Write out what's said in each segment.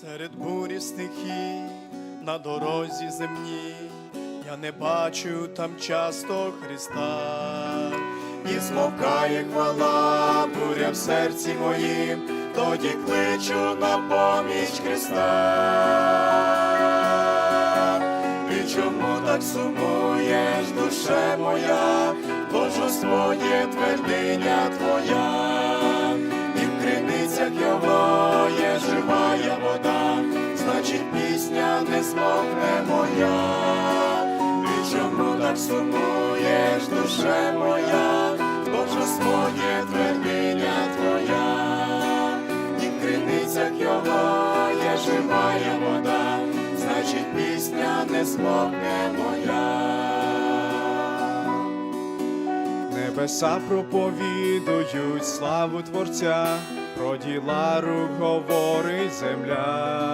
Серед бурі стихій на дорозі земній. Я не бачу там часто Христа, і змовкає хвала, буря в серці моїм, тоді кличу на поміч Христа. І чому так сумуєш, душе моя, бо ж Господь є твердиня пісня не змовне моя. І чому так сумуєш, душе моя, бо ж Господь твердиня твоя, і в криницях його є живая вода, значить пісня не змовне моя. Небеса проповідують славу Творця, про діла рук говорить земля.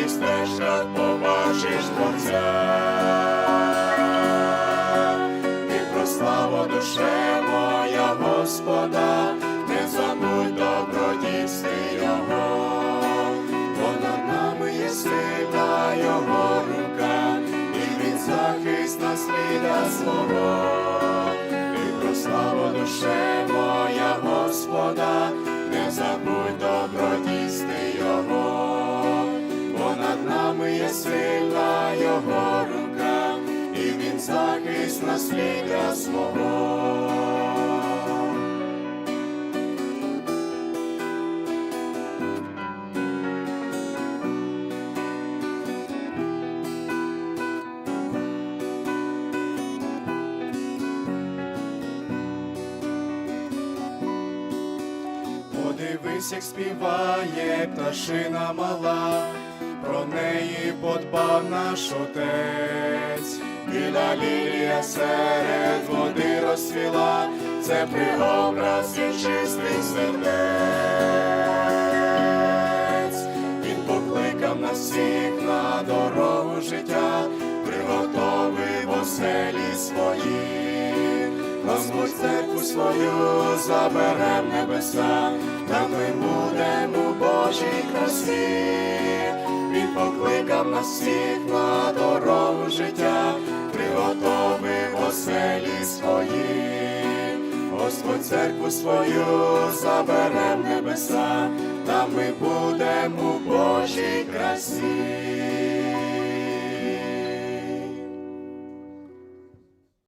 Всіх стежках побачиш Творця. І прослава душе моя Господа, не забудь добродійстві Його, бо над нами є сила Його рука, і він захист наслідя свого, і прослава душе сила Його рука, і він захист наслідя свого. Подивись, як співає пташина мала, про неї подбав наш отець, біля лілія серед води розцвіла, це преобраз і чистих сердець. Він покликав нас всіх на дорогу життя, Господь церкву свою забере в небеса, та ми будемо у Божій красі. Він покликав нас всіх на дорогу життя, приготовив оселі свої. Господь церкву свою забере в небеса, та ми будемо у Божій красі.